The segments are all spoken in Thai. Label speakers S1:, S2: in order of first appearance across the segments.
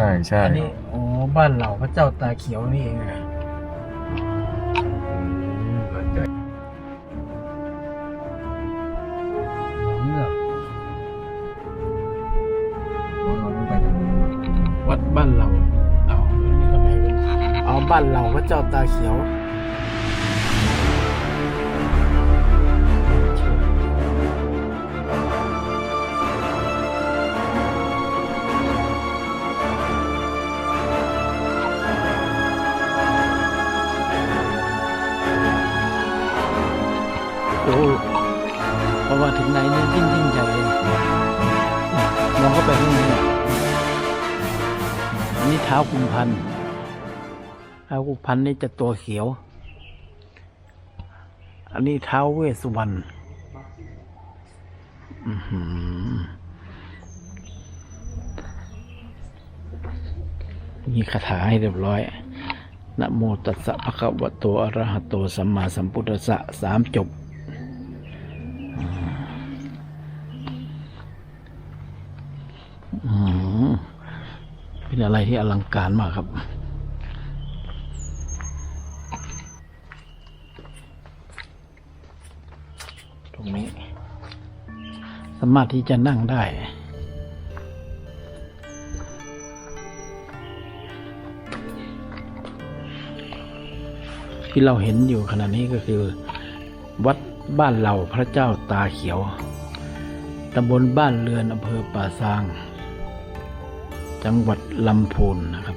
S1: ช่ใช่
S2: อันนี้อ๋อบ้านเราพระเจ้าตาเขียวนี่เองอะ
S1: อืมเข้าใจ
S2: เงือก
S1: เราต้องไปทางนู้น
S2: วัดบ้านเราเอานี่ทำไมเป็นเอาบ้านเราพระเจ้าตาเขียว เพราะว่าถึงไหนนี่ยิ่งยิ่งใหญ่เลยมองเข้าไปข้างในอันนี้เท้ากุมพันเท้ากุมพันนี่จะตัวเขียว อันนี้เท้าเวสุวรรณอื้อหือมีคาถาให้เรียบร้อยนะโมตัสสะภะคะวะโตอะระหะโตสัมมาสัมพุทธัสสะสามจบ เป็นอะไรที่อลังการมากครับ ตรงนี้ สามารถที่จะนั่งได้ที่เราเห็นอยู่ขณะนี้ก็คือ วัดบ้านเหล่าพระเจ้าตาเขียว ตำบลบ้านเรือนอำเภอป่าซาง จังหวัดลำพูนนะครับ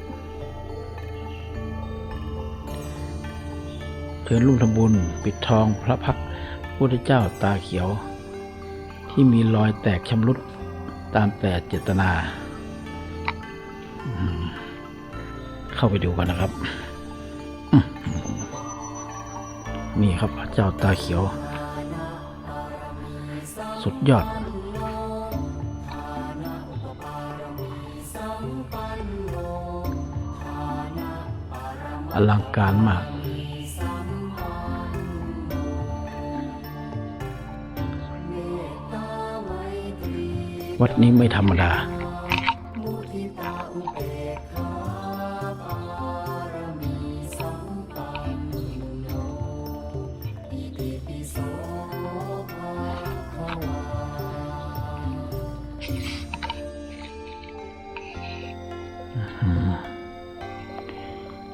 S2: เชิญร่วมทำบุญปิดทองพระพักพุทธเจ้าตาเขียว ที่มีรอยแตกชำรุดตามแต่เจตนา เข้าไปดูกันนะครับ นี่ครับพระเจ้าตาเขียว สุดยอด อลังการมาก วัดนี้ไม่ธรรมดา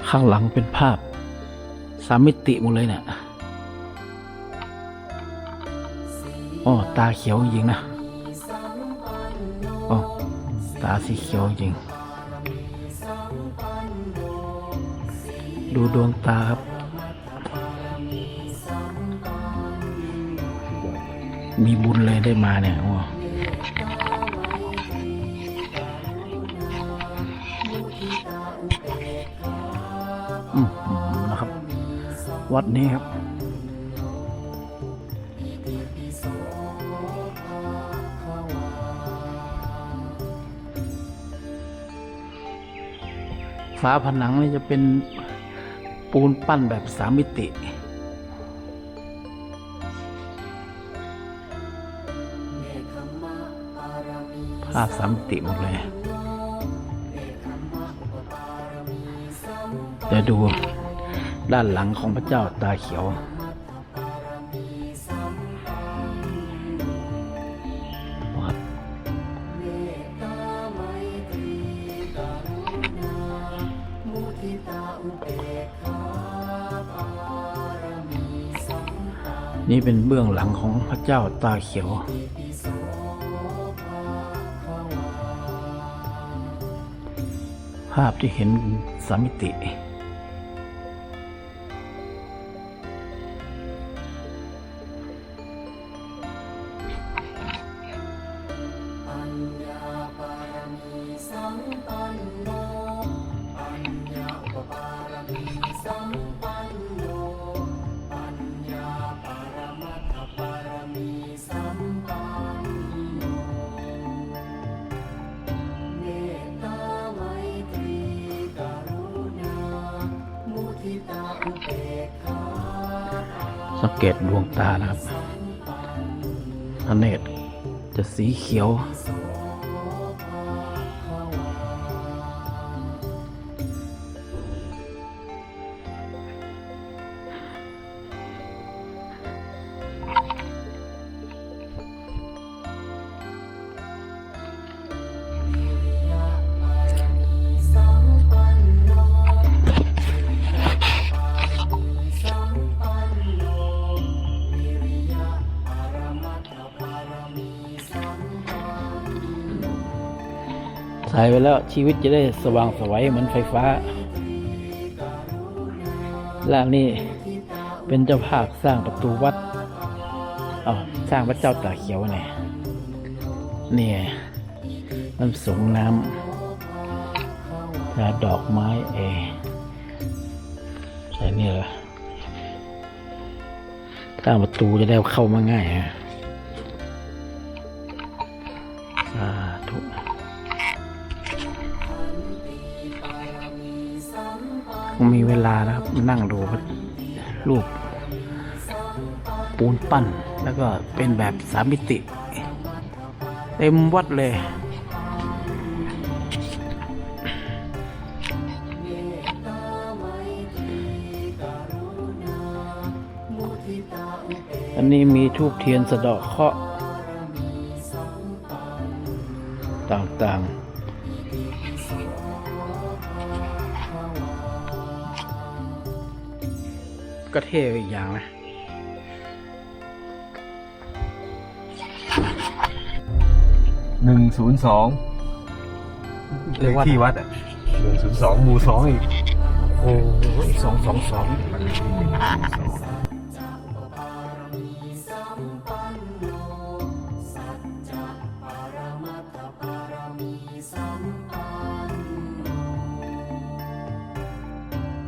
S2: ข้างหลังเป็นภาพสามมิติหมดเลยเนะี่ยอ๋อตาเขียวจริงนะอ๋อตาสีเขียวจริง ดูดวงตาครับ มีบุญเลยได้มาเนี่ยโอ้ อืมนะครับ วัดนี้ครับ ฝาผนังนี่จะเป็นปูนปั้นแบบสามมิติภาพสามมิติหมดเลย เดี๋ยวดูด้านหลังของพระเจ้าตาเขียว นี่เป็นเบื้องหลังของพระเจ้าตาเขียวภาพที่เห็นสามมิติ สังเกตดวงตานะครับพระเนตรจะสีเขียว ใส่ไปแล้วชีวิตจะได้สว่างไสวัยเหมือนไฟฟ้าและนี่เป็นเจ้าภาพสร้างประตูวัดเอาสร้างพระเจ้าตาเขียวเนี่ยเนี่ยมันสูงน้ำและดอกไม้เอใส่นี่เหรอสร้างประตูจะได้เข้ามาง่ายฮะสาธุ มีเวลานะครับนั่งดูรูปปูนปั้น แล้วก็เป็นแบบสามมิติ เต็มวัดเลยอันนี้มีทูบเทียนสะดาะเคราะห์ต่างๆ ก็เท่อีกอย่างนะ
S1: หนึ่งศูนย์สอง
S2: เรียกว่า
S1: ที่วัดอะหนึ่งศูนย์สองหมู่สองอีก
S2: โอ้สองสองสอง
S1: มันเลขที่หนึ่งศูนย์สอง